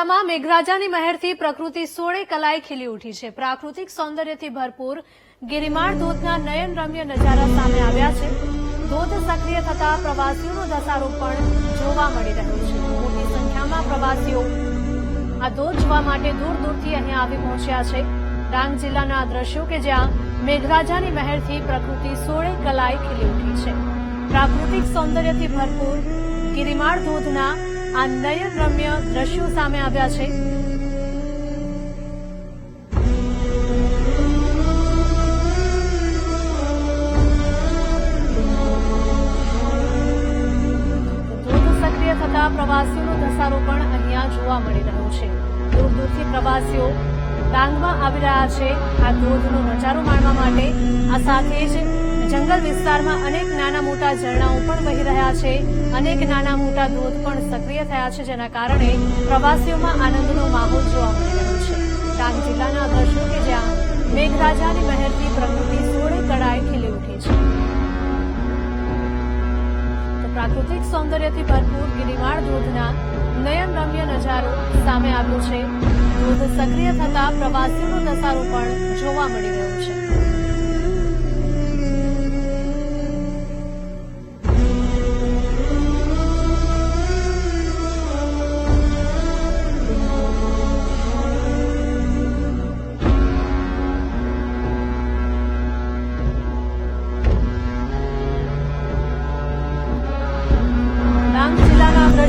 જિલ્લામાં મેઘરાજાની મહેરથી પ્રકૃતિ સોળે કલાએ ખીલી ઉઠી છે. પ્રાકૃતિક સૌંદર્યથી ભરપૂર ગિરિમાળ ધોધના નયનરમ્ય નજારા સામે આવ્યા છે. ધોધ સક્રિય થતા પ્રવાસીઓનો ધસારો પણ જોવા મળી રહ્યો છે. મોટી સંખ્યામાં પ્રવાસીઓ આ ધોધ જોવા માટે દૂર દૂરથી અહીંયા આવી પહોંચ્યા છે. ડાંગ જિલ્લાના દ્રશ્યો કે જ્યાં મેઘરાજાની મહેરથી પ્રકૃતિ સોળે કલાએ ખીલી ઉઠી છે. પ્રાકૃતિક સૌંદર્યથી ભરપૂર ગિરિમાળ ધોધના આ નયનરમ્ય દ્રશ્યો સામે આવ્યા છે. સક્રિય થતા પ્રવાસીઓનો ધસારો પણ અહીંયા જોવા મળી રહ્યો છે. દૂર દૂરથી પ્રવાસીઓ ડાંગમાં આવી રહ્યા છે. આ ધોધનો નજારો માણવા માટે આ સાથે જ જંગલ વિસ્તારમાં અનેક નાના મોટા ઝરણાઓ પણ વહી રહ્યા છે. અનેક નાના મોટા ધોધ પણ સક્રિય થયા છે, જેના કારણે પ્રવાસીઓમાં આનંદનો માહોલ જોવા મળી રહ્યો છે. ડાંગ જિલ્લાના આ કે જ્યાં મેઘરાજાની મહેરથી પ્રકૃતિ સોળે કળાએ ખીલી ઉઠી છે. તો પ્રાકૃતિક સૌંદર્યથી ભરપૂર ગિરિમાળ ધોધના નયનરમ્ય નજારો સામે આવ્યો છે. ધોધ સક્રિય થતા પ્રવાસીઓનો નસારો પણ જોવા મળી રહ્યો છે.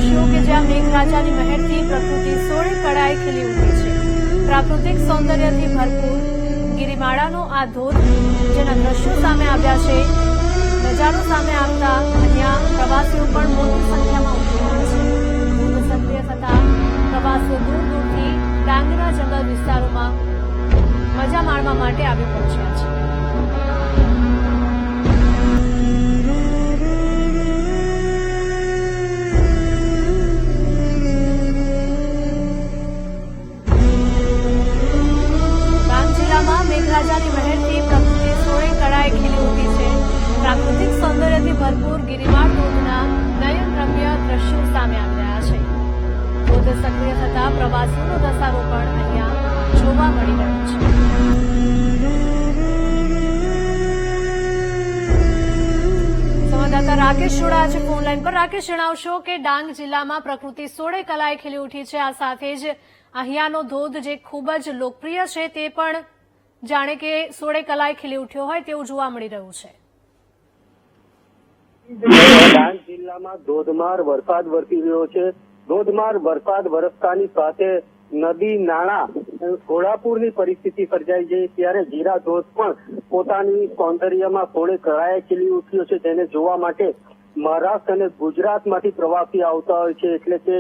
દ્રશ્યો કે જ્યાં મેઘરાજાની મહેરથી પ્રકૃતિ સોળે કળાએ ખીલી ઉઠી છે. પ્રાકૃતિક સૌંદર્યથી ભરપૂર ગિરિમાળાનો આ ધોધ જેના દ્રશ્યો સામે આવ્યા છે, નજારો સામે આવતા અહીંયા પ્રવાસીઓ પણ મોટી સંખ્યામાં ઉમટી રહ્યા છે. ધોધ સક્રિય થતા પ્રવાસીઓ દૂર દૂરથી ડાંગના જંગલ વિસ્તારોમાં મજા માણવા માટે આવી પહોંચ્યા. ધોધ સક્રિય થતા પ્રવાસીઓનો ધસારો પણ અહીંયા જોવા મળી રહ્યો છે. રાકેશ જોડા છે ફોનલાઈન પર. રાકેશ, જણાવશો કે ડાંગ જિલ્લામાં પ્રકૃતિ સોળે કલાએ ખીલી ઉઠી છે. આ સાથે જ અહીંયાનો ધોધ જે ખૂબ જ લોકપ્રિય છે તે પણ જાણે કે સોળે કલાએ ખીલી ઉઠ્યો હોય તેવું જોવા મળી રહ્યું છે. ડાંગ જિલ્લામાં ધોધમાર વરસાદ વરસી રહ્યો છે. ધોધમાર વરસાદ વરસતાની સાથે નદી, નાળા, ઘોડાપુરની પરિસ્થિતિ સર્જાઈ ગઈ. ત્યારે જીરા ધોધ પણ પોતાની સૌંદર્યમાં થોડે કળાએ ખીલી ઉઠ્યો છે. તેને જોવા માટે મહારાષ્ટ્ર અને ગુજરાતમાંથી પ્રવાસી આવતા હોય છે. એટલે કે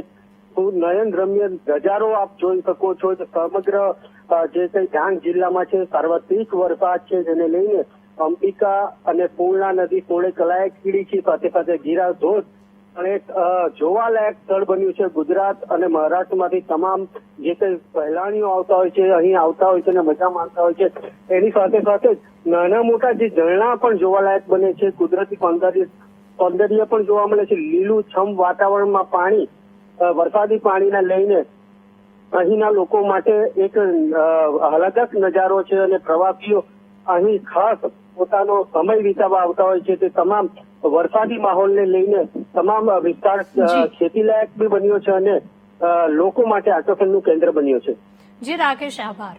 નયન રમ્ય નજારો આપ જોઈ શકો છો. સમગ્ર જે કઈ ડાંગ જિલ્લામાં છે, સાર્વત્રિક વરસાદ છે. જેને લઈને અંબિકા અને પૂર્ણા નદી સોળે કલાએ ખીડી છે. સાથે સાથે ગીરા ધોધ પણ એક અ, જોવાલાયક સ્થળ બન્યું છે ગુજરાત અને મહારાષ્ટ્રમાંથી તમામ જે કંઈ સહેલાણીઓ આવતા હોય છે અહીં આવતા હોય છે અને મજા માણતા હોય છે એની સાથે સાથે નાના મોટા જે ઝરણા પણ જોવાલાયક બને છે કુદરતી સૌંદર્ય સૌંદર્ય પણ જોવા મળે છે લીલું છમ વાતાવરણમાં પાણી વરસાદી પાણીને લઈને અહીંના લોકો માટે એક અલગ આહલાદક નજારો છે અને પ્રવાસીઓ અહીં ખાસ પોતાનો સમય વિતાવવા આવતા હોય છે તે તમામ વરસાદી માહોલને લઈને તમામ વિસ્તાર. ખેતીલાયક બી બન્યો છે અને લોકો માટે આકર્ષણનું કેન્દ્ર બન્યો છે જી રાકેશ આભાર